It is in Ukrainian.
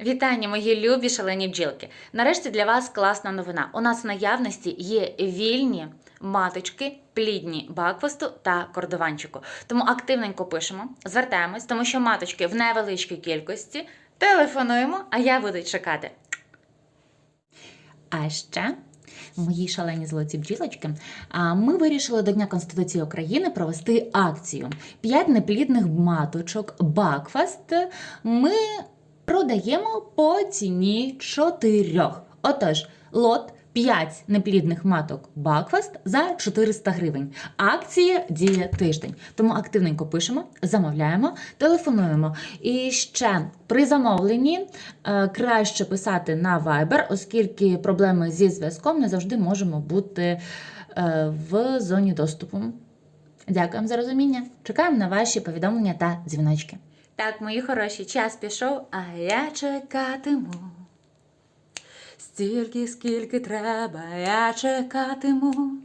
Вітання, мої любі шалені бджілки. Нарешті для вас класна новина. У нас в наявності є вільні маточки, плідні бакфасту та кордованчику. Тому активненько пишемо, звертаємось, тому що маточки в невеличкій кількості. Телефонуємо, а я буду чекати. А ще. Мої шалені золоті бджілочки. Ми вирішили до Дня Конституції України провести акцію. П'ять неплідних маточок Бакфаст ми продаємо по ціні чотирьох. Отож, лот 5 неплідних маток Бакфаст за 400 гривень. Акція діє тиждень. Тому активненько пишемо, замовляємо, телефонуємо. І ще при замовленні е, краще писати на Viber, оскільки проблеми зі зв'язком не завжди можемо бути е, в зоні доступу. Дякуємо за розуміння. Чекаємо на ваші повідомлення та дзвіночки. Так, мої хороші, час пішов, а я чекатиму. Стільки, скільки треба, я чекатиму.